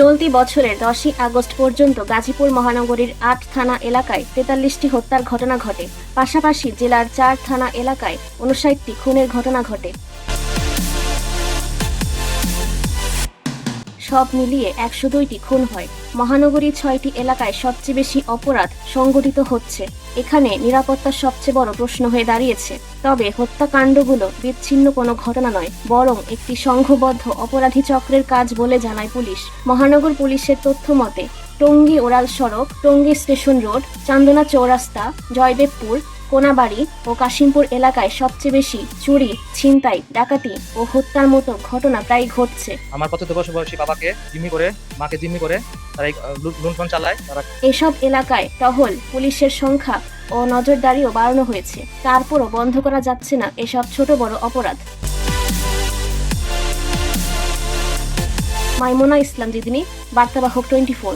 চলতি বছরের দশই আগস্ট পর্যন্ত গাজীপুর মহানগরীর আট থানা এলাকায় তেতাল্লিশটি হত্যার ঘটনা ঘটে। পাশাপাশি জেলার চার থানা এলাকায় উনষাটটি খুনের ঘটনা ঘটে। সব মিলিয়ে একশো দুইটি খুন হয়। মহানগরীর ছয়টি এলাকায় সবচেয়ে বেশি অপরাধ সংঘটিত হচ্ছে। এখানে নিরাপত্তার সবচেয়ে বড় প্রশ্ন হয়ে দাঁড়িয়েছে। তবে হত্যাকাণ্ডগুলো বিচ্ছিন্ন কোনো ঘটনা নয়, বরং একটি সংঘবদ্ধ অপরাধী চক্রের কাজ বলে জানায় পুলিশ। মহানগর পুলিশের তথ্য মতে, টঙ্গী ওরাল সড়ক, টঙ্গী স্টেশন রোড, চান্দনা চৌরাস্তা, জয়দেবপুর কোনাবাড়ি ও কাশিমপুর এলাকায় সবচেয়ে বেশি চুরি ছিনতাই ডাকাতি ও হত্যার মতো ঘটনা প্রায় ঘটছে। আমার পঁচাত্তর বছর বয়সী বাবাকে জিম্মি করে মাকে জিম্মি করে তারা লুণ্ঠন চালায় তারা এসব এলাকায় টহল পুলিশের সংখ্যা ও নজরদারিও বাড়ানো হয়েছে। তারপরও বন্ধ করা যাচ্ছে না এসব ছোট বড় অপরাধ। মাইমুনা ইসলাম দিদিনী বার্তাবাহক টোয়েন্টি ফোর।